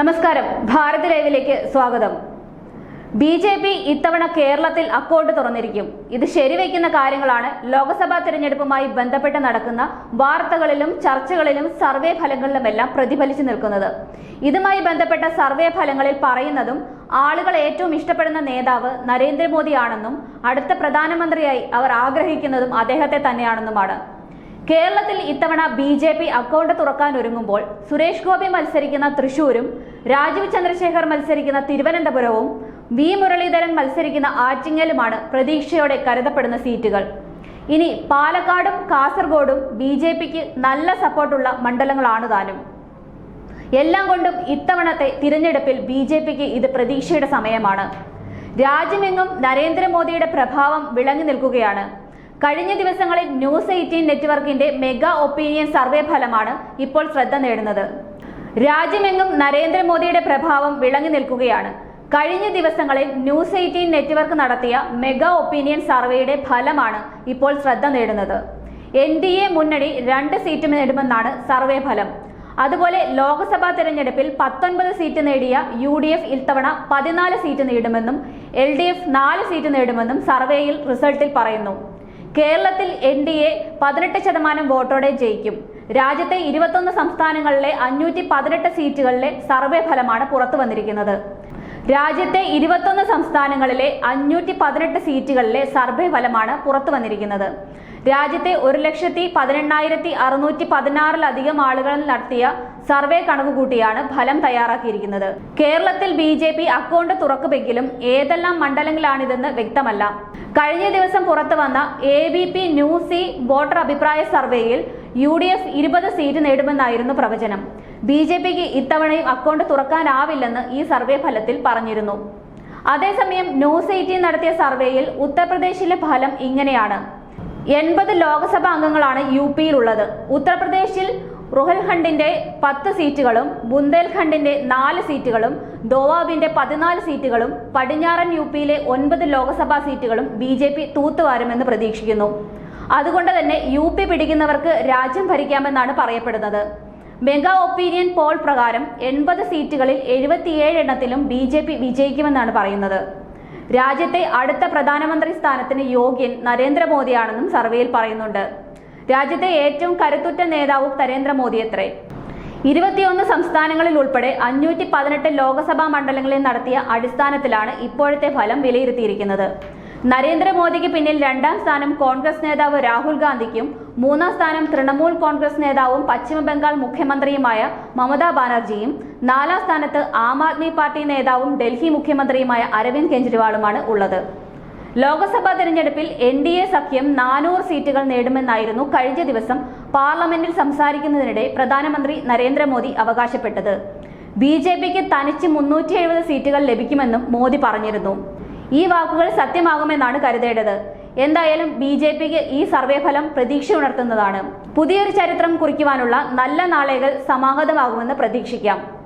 നമസ്കാരം. ഭാരത് ലൈവിലേക്ക് സ്വാഗതം. ബി ജെ പി ഇത്തവണ കേരളത്തിൽ അക്കൗണ്ട് തുറന്നിരിക്കും. ഇത് ശരിവെക്കുന്ന കാര്യങ്ങളാണ് ലോക്സഭാ തിരഞ്ഞെടുപ്പുമായി ബന്ധപ്പെട്ട് നടക്കുന്ന വാർത്തകളിലും ചർച്ചകളിലും സർവേ ഫലങ്ങളിലുമെല്ലാം പ്രതിഫലിച്ചു നിൽക്കുന്നത്. ഇതുമായി ബന്ധപ്പെട്ട സർവേ ഫലങ്ങളിൽ പറയുന്നതും ആളുകൾ ഏറ്റവും ഇഷ്ടപ്പെടുന്ന നേതാവ് നരേന്ദ്രമോദിയാണെന്നും അടുത്ത പ്രധാനമന്ത്രിയായി അവർ ആഗ്രഹിക്കുന്നതും അദ്ദേഹത്തെ തന്നെയാണെന്നുമാണ്. കേരളത്തിൽ ഇത്തവണ ബി ജെ പി അക്കൗണ്ട് തുറക്കാൻ ഒരുങ്ങുമ്പോൾ സുരേഷ് ഗോപി മത്സരിക്കുന്ന തൃശൂരും രാജീവ് ചന്ദ്രശേഖർ മത്സരിക്കുന്ന തിരുവനന്തപുരവും വി മുരളീധരൻ മത്സരിക്കുന്ന ആറ്റിങ്ങലുമാണ് പ്രതീക്ഷയോടെ കരുതപ്പെടുന്ന സീറ്റുകൾ. ഇനി പാലക്കാടും കാസർഗോഡും ബി ജെ പിക്ക് നല്ല സപ്പോർട്ടുള്ള മണ്ഡലങ്ങളാണ് താനും. എല്ലാം കൊണ്ടും ഇത്തവണത്തെ തിരഞ്ഞെടുപ്പിൽ ബി ജെ പിക്ക് ഇത് പ്രതീക്ഷയുടെ സമയമാണ്. രാജ്യമെങ്ങും നരേന്ദ്രമോദിയുടെ പ്രഭാവം വിളങ്ങി നിൽക്കുകയാണ്. കഴിഞ്ഞ ദിവസങ്ങളിൽ ന്യൂസ് എയ്റ്റീൻ നെറ്റ്വർക്കിന്റെ മെഗാ ഒപ്പീനിയൻ സർവേ ഫലമാണ് ഇപ്പോൾ ശ്രദ്ധ നേടുന്നത്. രാജ്യമെങ്ങും നരേന്ദ്രമോദിയുടെ പ്രഭാവം വിളങ്ങി നിൽക്കുകയാണ്. കഴിഞ്ഞ ദിവസങ്ങളിൽ ന്യൂസ് എയ്റ്റീൻ നെറ്റ്വർക്ക് നടത്തിയ മെഗാ ഒപ്പീനിയൻ സർവേയുടെ ഫലമാണ് ഇപ്പോൾ ശ്രദ്ധ നേടുന്നത്. എൻ ഡി എ മുന്നണി രണ്ട് സീറ്റ് നേടുമെന്നാണ് സർവേ ഫലം. അതുപോലെ ലോക്സഭാ തെരഞ്ഞെടുപ്പിൽ പത്തൊൻപത് സീറ്റ് നേടിയ യു ഡി എഫ് ഇത്തവണ പതിനാല് സീറ്റ് നേടുമെന്നും എൽ ഡി എഫ് നാല് സീറ്റ് നേടുമെന്നും സർവേയിൽ റിസൾട്ടിൽ പറയുന്നു. കേരളത്തിൽ എൻ ഡി എ പതിനെട്ട് ശതമാനം വോട്ടോടെ ജയിക്കും. രാജ്യത്തെ ഇരുപത്തൊന്ന് സംസ്ഥാനങ്ങളിലെ അഞ്ഞൂറ്റി പതിനെട്ട് സീറ്റുകളിലെ സർവേ ഫലമാണ് പുറത്തു വന്നിരിക്കുന്നത്. രാജ്യത്തെ ഇരുപത്തൊന്ന് സംസ്ഥാനങ്ങളിലെ അഞ്ഞൂറ്റി പതിനെട്ട് സീറ്റുകളിലെ സർവേ ഫലമാണ് പുറത്തു വന്നിരിക്കുന്നത്. രാജ്യത്തെ ഒരു ലക്ഷത്തി പതിനെണ്ണായിരത്തി അറുന്നൂറ്റി പതിനാറിലധികം ആളുകൾ നടത്തിയ സർവേ കണക്കുകൂട്ടിയാണ് ഫലം തയ്യാറാക്കിയിരിക്കുന്നത്. കേരളത്തിൽ ബി ജെ പി അക്കൗണ്ട് തുറക്കുമെങ്കിലും ഏതെല്ലാം മണ്ഡലങ്ങളിലാണിതെന്ന് വ്യക്തമല്ല. കഴിഞ്ഞ ദിവസം പുറത്തു വന്ന A B P news C voter അഭിപ്രായ സർവേയിൽ യു ഡി എഫ് ഇരുപത് സീറ്റ് നേടുമെന്നായിരുന്നു പ്രവചനം. ബി ജെ പിക്ക് ഇത്തവണയും അക്കൗണ്ട് തുറക്കാനാവില്ലെന്ന് ഈ സർവേ ഫലത്തിൽ പറഞ്ഞിരുന്നു. അതേസമയം ന്യൂസ് എയ്റ്റീൻ നടത്തിയ സർവേയിൽ ഉത്തർപ്രദേശിലെ ഫലം ഇങ്ങനെയാണ്. എൺപത് ലോക്സഭാ അംഗങ്ങളാണ് യു പിയിലുള്ളത്. ഉത്തർപ്രദേശിൽ റുഹൽഖണ്ഡിന്റെ പത്ത് സീറ്റുകളും ബുന്ദേൽഖണ്ഡിന്റെ നാല് സീറ്റുകളും ദോവാബിന്റെ പതിനാല് സീറ്റുകളും പടിഞ്ഞാറൻ യു പിയിലെ ഒൻപത് ലോക്സഭാ സീറ്റുകളും ബി ജെ പി തൂത്തുവാരുമെന്ന് പ്രതീക്ഷിക്കുന്നു. അതുകൊണ്ട് തന്നെ യു പി പിടിക്കുന്നവർക്ക് രാജ്യം ഭരിക്കാമെന്നാണ് പറയപ്പെടുന്നത്. മെഗാ ഒപ്പീനിയൻ പോൾ പ്രകാരം എൺപത് സീറ്റുകളിൽ എഴുപത്തിയേഴ് എണ്ണത്തിലും ബി ജെ പി വിജയിക്കുമെന്നാണ് പറയുന്നത്. രാജ്യത്തെ അടുത്ത പ്രധാനമന്ത്രി സ്ഥാനത്തിന് യോഗ്യൻ നരേന്ദ്രമോദിയാണെന്നും സർവേയിൽ പറയുന്നുണ്ട്. രാജ്യത്തെ ഏറ്റവും കരുത്തുറ്റ നേതാവും നരേന്ദ്രമോദിയത്രേ ഇരുപത്തിയൊന്ന് സംസ്ഥാനങ്ങളിൽ ഉൾപ്പെടെ അഞ്ഞൂറ്റി പതിനെട്ട് ലോക്സഭാ മണ്ഡലങ്ങളിൽ നടത്തിയ അടിസ്ഥാനത്തിലാണ് ഇപ്പോഴത്തെ ഫലം വിലയിരുത്തിയിരിക്കുന്നത്. നരേന്ദ്രമോദിക്ക് പിന്നിൽ രണ്ടാം സ്ഥാനം കോൺഗ്രസ് നേതാവ് രാഹുൽ ഗാന്ധിക്കും മൂന്നാം സ്ഥാനം തൃണമൂൽ കോൺഗ്രസ് നേതാവും പശ്ചിമ ബംഗാൾ മുഖ്യമന്ത്രിയുമായ മമതാ ബാനർജിയും നാലാം സ്ഥാനത്ത് ആം ആദ്മി പാർട്ടി നേതാവും ഡൽഹി മുഖ്യമന്ത്രിയുമായ അരവിന്ദ് കെജ്രിവാളുമാണ് ഉള്ളത്. ലോക്സഭാ തെരഞ്ഞെടുപ്പിൽ എൻ ഡി എ സഖ്യം നാനൂറ് സീറ്റുകൾ നേടുമെന്നായിരുന്നു കഴിഞ്ഞ ദിവസം പാർലമെന്റിൽ സംസാരിക്കുന്നതിനിടെ പ്രധാനമന്ത്രി നരേന്ദ്രമോദി അവകാശപ്പെട്ടത്. ബി ജെ പിക്ക് തനിച്ച് മുന്നൂറ്റി എഴുപത് സീറ്റുകൾ ലഭിക്കുമെന്നും മോദി പറഞ്ഞിരുന്നു. ഈ വാക്കുകൾ സത്യമാകുമെന്നാണ് കരുതേണ്ടത്. എന്തായാലും ബി ജെ പിക്ക് ഈ സർവേ ഫലം പ്രതീക്ഷ ഉണർത്തുന്നതാണ്. പുതിയൊരു ചരിത്രം കുറിക്കുവാനുള്ള നല്ല നാളേകൾ സമാഗതമാകുമെന്ന് പ്രതീക്ഷിക്കാം.